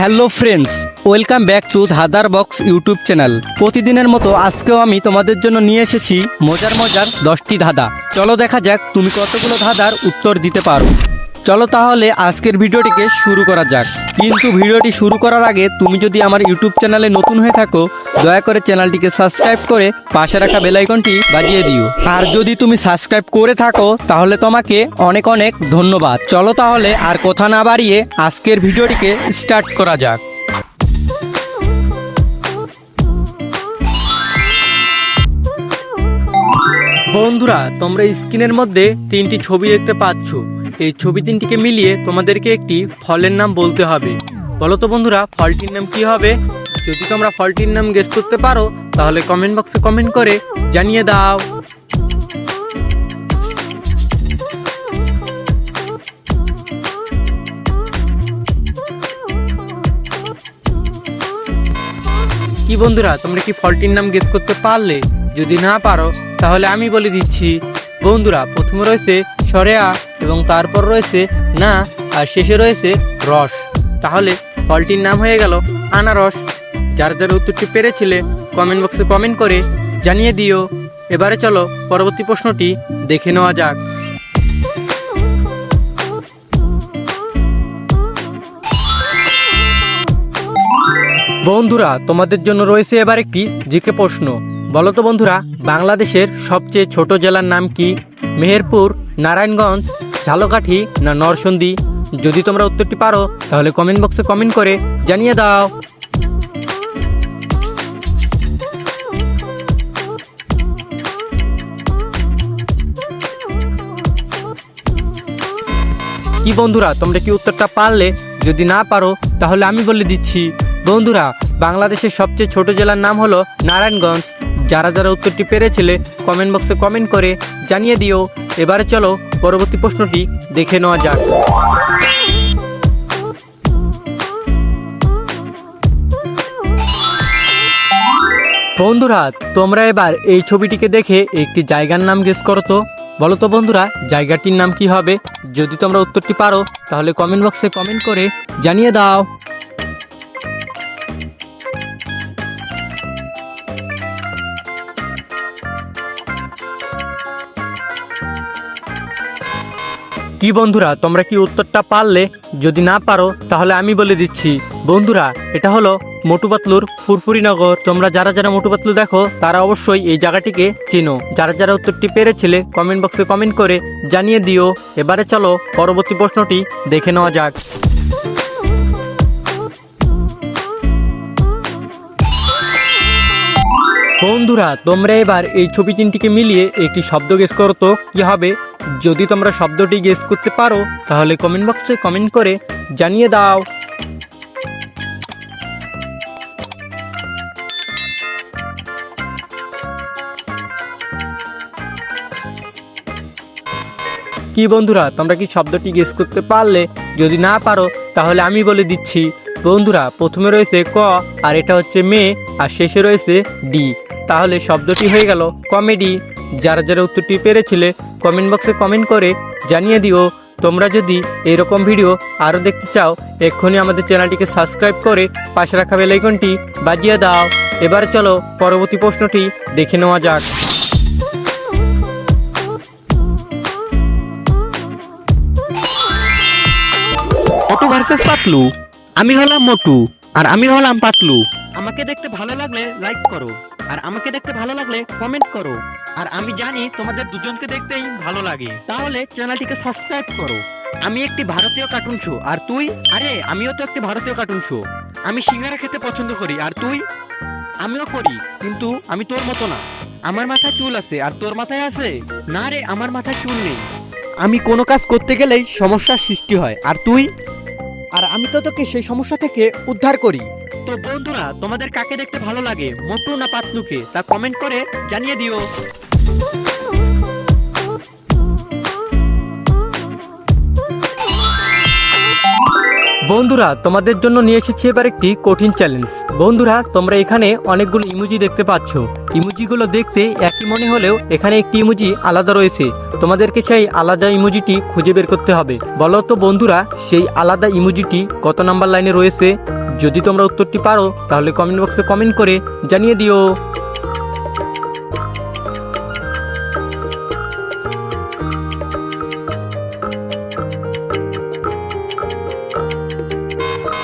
Hello friends, welcome back to হাদার box YouTube channel. প্রতিদিনের মতো আজকেও আমি তোমাদের জন্য নিয়ে এসেছি মজার মজার দশটি ধাঁধা। চলো দেখা যাক তুমি কতগুলো ধাঁধার উত্তর দিতে পারো। চলো তাহলে আজকের ভিডিওটিকে শুরু করা যাক। কিন্তু ভিডিওটি শুরু করার আগে তুমি যদি আমার ইউটিউব চ্যানেলে নতুন হয়ে থাকো, দয়া করে চ্যানেলটিকে সাবস্ক্রাইব করে পাশে রাখা বেলাইকনটি বাজিয়ে দিও। আর যদি তুমি সাবস্ক্রাইব করে থাকো, তাহলে তোমাকে অনেক অনেক ধন্যবাদ। চলো তাহলে আর কথা না বাড়িয়ে আজকের ভিডিওটিকে স্টার্ট করা যাক। বন্ধুরা, তোমরা স্ক্রিনের মধ্যে তিনটি ছবি দেখতে পাচ্ছ। এই ছবি তিনটিকে মিলিয়ে তোমাদেরকে একটি ফলের নাম বলতে হবে। বলো তো বন্ধুরা, ফলটির নাম কি হবে? যদি তোমরা ফলটির নাম গেস করতে পারো, তাহলে কমেন্ট বক্সে কমেন্ট করে জানিয়ে দাও। কি বন্ধুরা, তোমরা কি ফলটির নাম গেস করতে পারলে? যদি না পারো, তাহলে আমি বলে দিচ্ছি। বন্ধুরা, প্রথমে রয়েছে সরেয়া এবং তারপর রয়েছে না, আর শেষে রয়েছে রস। তাহলে ফলটির নাম হয়ে গেল আনারস। যার যার উত্তরটি পেরেছিলে কমেন্ট বক্সে কমেন্ট করে জানিয়ে দিও। এবারে চলো পরবর্তী প্রশ্নটি দেখে নেওয়া যাক। বন্ধুরা, তোমাদের জন্য রয়েছে এবার একটি জিকে প্রশ্ন। বলো তো বন্ধুরা, বাংলাদেশের সবচেয়ে ছোট জেলার নাম কি? মেহেরপুর নারায়ণগঞ্জ, ঝালকাঠি না নরসন্দী? যদি তোমরা উত্তরটি পারো, তাহলে কমেন্ট বক্সে কমেন্ট করে জানিয়ে দাও। কি বন্ধুরা, তোমরা কি উত্তরটা পারলে? যদি না পারো, তাহলে আমি বলে দিচ্ছি। বন্ধুরা, বাংলাদেশের সবচেয়ে ছোট জেলার নাম হলো নারায়ণগঞ্জ। যারা যারা উত্তরটি পেরেছিলে কমেন্ট বক্সে কমেন্ট করে জানিয়ে দিও। এবারে চলো পরবর্তী প্রশ্নটি দেখে নেওয়া যাক। বন্ধুরা, তোমরা এবার এই ছবিটিকে দেখে একটি জায়গার নাম গেস করো তো। বলো তো বন্ধুরা, জায়গাটির নাম কি হবে? যদি তোমরা উত্তরটি পারো, তাহলে কমেন্ট বক্সে কমেন্ট করে জানিয়ে দাও। কি বন্ধুরা, তোমরা কি উত্তরটা পারলে? যদি না পারো, তাহলে আমি বলে দিচ্ছি। বন্ধুরা, এটা হলো মোটুপাতলুর ফুরফুরি ফুরফুরিনগর তোমরা যারা যারা মোটুপাতলু দেখো, তারা অবশ্যই এই জায়গাটিকে চিনো। যারা যারা উত্তরটি পেরেছিলে কমেন্ট বক্সে কমেন্ট করে জানিয়ে দিও। এবারে চলো, পরবর্তী প্রশ্নটি দেখে নেওয়া যাক। বন্ধুরা, তোমরা এবার এই ছবি তিনটিকে মিলিয়ে একটি শব্দ গেস করো তো, কি হবে? যদি তোমরা শব্দটি গেস করতে পারো, তাহলে কমেন্ট বক্সে কমেন্ট করে জানিয়ে দাও। কি বন্ধুরা, তোমরা কি শব্দটি গেস করতে পারলে? যদি না পারো, তাহলে আমি বলে দিচ্ছি। বন্ধুরা, প্রথমে রয়েছে ক, আর এটা হচ্ছে মে, আর শেষে রয়েছে ডি। তাহলে শব্দটি হয়ে গেল কমেডি। যারা যারা উত্তরটি পেরেছিলে কমেন্ট বক্সে কমেন্ট করে জানিয়ে দিও। তোমরা যদি এরকম ভিডিও আরও দেখতে চাও, এক্ষুনি আমাদের চ্যানেলটিকে সাবস্ক্রাইব করে পাশে রাখা বেলাইকনটি বাজিয়ে দাও। এবার চলো পরবর্তী প্রশ্নটি দেখে নেওয়া যাক। মোটু ভার্সেস পাতলু। আমি হলাম মোটু, আর আমি হলাম পাতলু। আমাকে দেখতে ভালো লাগলে লাইক করো, আর আমাকে দেখতে ভালো লাগলে কমেন্ট করো, আর আমি জানি তোমাদের দুজনকে দেখতেই ভালো লাগে। তাহলে চ্যানেলটিকে সাবস্ক্রাইব করো। আমি একটি ভারতীয় কার্টুন শো আর তুই? আরে, আমিও তো একটি ভারতীয় কার্টুন শো আমি সিঙ্গারা খেতে পছন্দ করি, আর তুই? আমিও করি, কিন্তু আমি তোর মতো না। আমার মাথায় চুল আছে, আর তোর মাথায় আছে? না রে, আমার মাথায় চুল নেই। আমি কোনো কাজ করতে গেলেই সমস্যার সৃষ্টি হয়, আর তুই? আর আমি তো তোকে সেই সমস্যা থেকে উদ্ধার করি। তো বন্ধুরা, তোমাদের কাকে দেখতে ভালো লাগে? মোটু না পাতলুকে? তা কমেন্ট করে জানিয়ে দিও। বন্ধুরা, তোমাদের জন্য নিয়ে এসেছি এবার একটি কঠিন চ্যালেঞ্জ বন্ধুরা, তোমরা এখানে অনেকগুলো ইমোজি দেখতে পাচ্ছ। ইমুজিগুলো দেখতে একই মনে হলেও এখানে একটি ইমোজি আলাদা রয়েছে। তোমাদেরকে সেই আলাদা ইমোজিটি খুঁজে বের করতে হবে। বলো তো বন্ধুরা, সেই আলাদা ইমোজিটি কত নাম্বার লাইনে রয়েছে? যদি তোমরা উত্তরটি পারো, তাহলে কমেন্ট বক্সে কমেন্ট করে জানিয়ে দিও।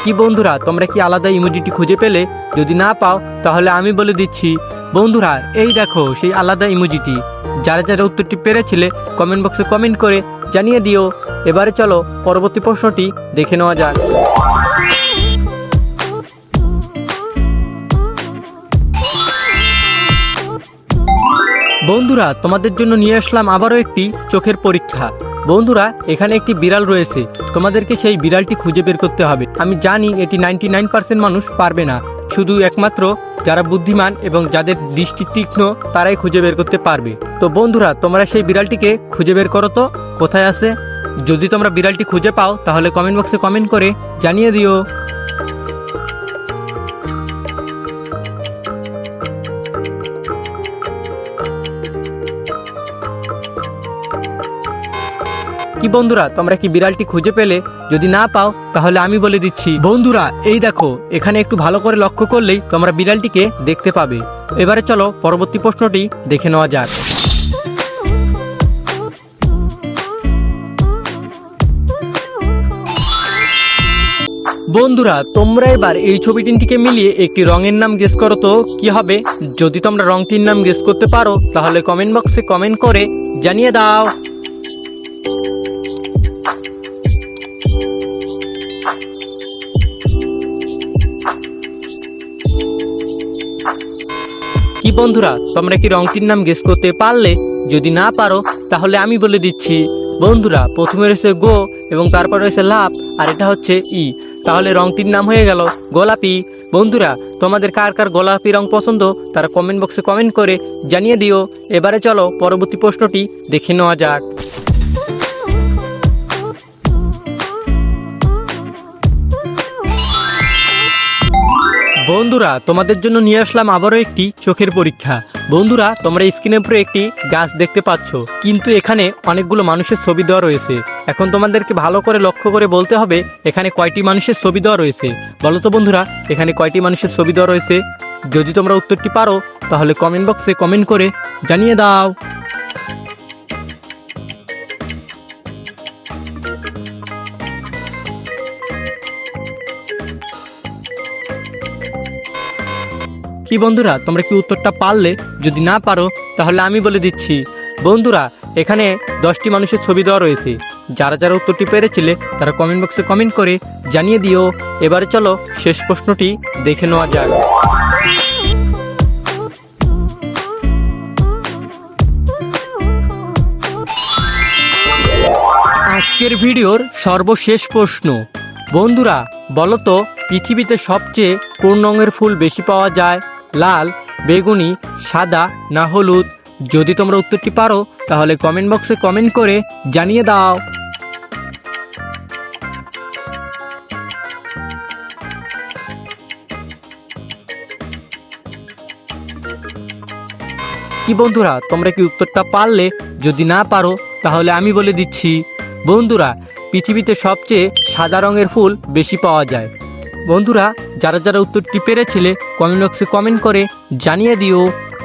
কি বন্ধুরা, তোমরা কি আলাদা ইমোজিটি খুঁজে পেলে? যদি না পাও, তাহলে আমি বলে দিচ্ছি, বন্ধুরা, এই দেখো, সেই আলাদা ইমোজিটি যারা যারা উত্তরটি পেরেছিলে কমেন্ট বক্সে কমেন্ট করে জানিয়ে দিও। এবারে চলো, পরবর্তী প্রশ্নটি দেখে নেওয়া যাক। বন্ধুরা, তোমাদের জন্য নিয়ে আসলাম আবারও একটি চোখের পরীক্ষা। বন্ধুরা, এখানে একটি বিড়াল রয়েছে। তোমাদেরকে সেই বিড়ালটি খুঁজে বের করতে হবে। আমি জানি এটি নাইনটি নাইন পার্সেন্ট মানুষ পারবে না। শুধু একমাত্র যারা বুদ্ধিমান এবং যাদের দৃষ্টি তীক্ষ্ণ, তারাই খুঁজে বের করতে পারবে। তো বন্ধুরা, তোমরা সেই বিড়ালটিকে খুঁজে বের করো তো। কোথায় আছে? যদি তোমরা বিড়ালটি খুঁজে পাও, তাহলে কমেন্ট বক্সে কমেন্ট করে জানিয়ে দিও। বন্ধুরা, তোমরা কি বিড়ালটি খুঁজে পেলে? যদি না পাও, তাহলে আমি বলে দিচ্ছি। বন্ধুরা, এই দেখো, এখানে একটু ভালো করে লক্ষ্য করলেই তোমরা বিড়ালটিকে দেখতে পাবে। এবারে চলো, পরবর্তী প্রশ্নটি দেখে নেওয়া যাক। বন্ধুরা, তোমরা এবার এই ছবি তিনটিকে মিলিয়ে একটি রঙের নাম গেস করো তো, কি হবে? যদি তোমরা রংটির নাম গেস করতে পারো, তাহলে কমেন্ট বক্সে কমেন্ট করে জানিয়ে দাও। কি বন্ধুরা, তোমরা কি রংটির নাম গেস করতে পারলে? যদি না পারো, তাহলে আমি বলে দিচ্ছি। বন্ধুরা, প্রথমে রয়েছে গো এবং তারপর রয়েছে লাভ আর এটা হচ্ছে ই। তাহলে রংটির নাম হয়ে গেল গোলাপি। বন্ধুরা, তোমাদের কার কার গোলাপি রং পছন্দ, তারা কমেন্ট বক্সে কমেন্ট করে জানিয়ে দিও। এবারে চলো পরবর্তী প্রশ্নটি দেখে নেওয়া যাক। বন্ধুরা, তোমাদের জন্য নিয়ে আসলাম আবারও একটি চোখের পরীক্ষা। বন্ধুরা, তোমরা স্ক্রিনের উপরে একটি গাছ দেখতে পাচ্ছ। কিন্তু এখানে অনেকগুলো মানুষের ছবি দেওয়া রয়েছে। এখন তোমাদেরকে ভালো করে লক্ষ্য করে বলতে হবে, এখানে কয়টি মানুষের ছবি দেওয়া রয়েছে। বলো তো বন্ধুরা, এখানে কয়টি মানুষের ছবি দেওয়া রয়েছে? যদি তোমরা উত্তরটি পারো, তাহলে কমেন্ট বক্সে কমেন্ট করে জানিয়ে দাও। কি বন্ধুরা, তোমরা কি উত্তরটা পারলে? যদি না পারো, তাহলে আমি বলে দিচ্ছি। বন্ধুরা, এখানে দশটি মানুষের ছবি দেওয়া রয়েছে। যারা যারা উত্তরটি পেরেছিলে, তারা কমেন্ট বক্সে কমেন্ট করে জানিয়ে দিও। এবারে চলো, শেষ প্রশ্নটি দেখে নেওয়া যাক। আজকের ভিডিওর সর্বশেষ প্রশ্ন। বন্ধুরা বলো তো পৃথিবীতে সবচেয়ে কোন রঙের ফুল বেশি পাওয়া যায়? লাল, বেগুনি, সাদা না হলুদ? যদি তোমরা উত্তরটি পারো, তাহলে কমেন্ট বক্সে কমেন্ট করে জানিয়ে দাও। কি বন্ধুরা, তোমরা কি উত্তরটা পারলে? যদি না পারো, তাহলে আমি বলে দিচ্ছি, বন্ধুরা, পৃথিবীতে সবচেয়ে সাদা রঙের ফুল বেশি পাওয়া যায়। বন্ধুরা, যারা যারা উত্তরটি পেরেছিলে কমেন্ট বক্সে কমেন্ট করে জানিয়ে দিও।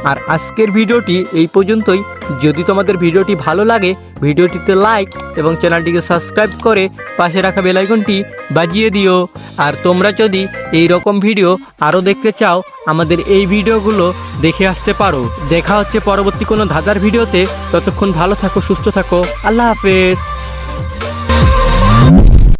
আর আজকের ভিডিওটি এই পর্যন্তই। যদি তোমাদের ভিডিওটি ভালো লাগে, ভিডিওটিতে লাইক এবং চ্যানেলটিকে সাবস্ক্রাইব করে পাশে রাখা বেলাইকনটি বাজিয়ে দিও। আর তোমরা যদি এই রকম ভিডিও আরও দেখতে চাও, আমাদের এই ভিডিওগুলো দেখে আসতে পারো। দেখা হচ্ছে পরবর্তী কোনো ধাঁধার ভিডিওতে। ততক্ষণ ভালো থাকো, সুস্থ থাকো। আল্লাহ হাফেজ।